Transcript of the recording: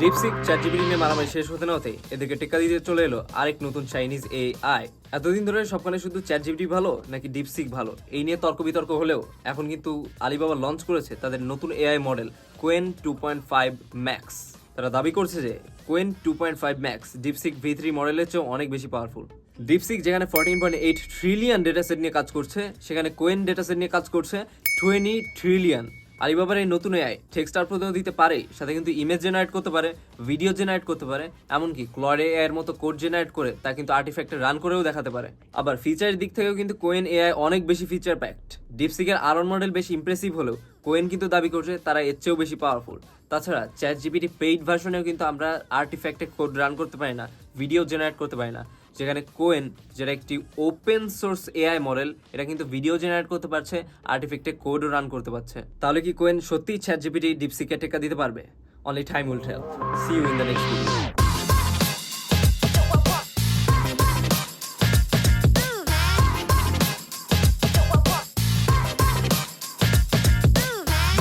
DeepSeek chat GPT নিয়ে মারামারি শেষ হতে না হতে এদেরকে টেক্কা দিতে চলে এলো আরেক নতুন চাইনিজ এ আই এতদিন ধরে সবখানে শুধু চ্যাট জিপিটি ভালো নাকি ডিপসিক ভালো? এই নিয়ে তর্ক বিতর্ক হলেও এখন কিন্তু আলিবাবা লঞ্চ করেছে তাদের নতুন AI model Qwen two point five max তারা দাবি করছে যে Qwen two point five max DeepSeek V three মডেলের চেয়েও অনেক বেশি পাওয়ারফুল ডিপসিক যেখানে fourteen point eight trillion data set নিয়ে কাজ করছে, সেখানে কোয়েন ডেটা সেট নিয়ে কাজ করছে টোয়েন্টি ট্রিলিয়ন আলিবাবার এই নতুন এআই টেক্সটার পর্যন্ত দিতে পারে, সাথে কিন্তু ইমেজ জেনারেট করতে পারে ভিডিও জেনারেট করতে পারে, এমনকি ক্লড এর মতো কোড জেনারেট করে তা কিন্তু আর্টিফ্যাক্টে রান করেও দেখাতে পারে। আবার ফিচারের দিক থেকেও কিন্তু কোয়েন এআই অনেক বেশি ফিচার প্যাকড ডিপসিকের আরন মডেল বেশি ইমপ্রেসিভ হলেও কোয়েন কিন্তু দাবি করছে তারা এর চেয়েও বেশি পাওয়ারফুল তাছাড়া চ্যাট জিপিটি পেইড ভার্সনেও কিন্তু আমরা আর্টিফ্যাক্টে কোড রান করতে পারি না ভিডিও জেনারেট করতে পারি না। যেখানে কোয়েন, যেটা একটি ওপেন সোর্স এআই মডেল এটা কিন্তু ভিডিও জেনারেট করতে পারছে আর্টিফেক্টে কোডও রান করতে পারছে। তাহলে কি কোয়েন সত্যিই চ্যাট জিপিটি ডিপসিকে টেক্কা দিতে পারবে? Only time will see you in the next video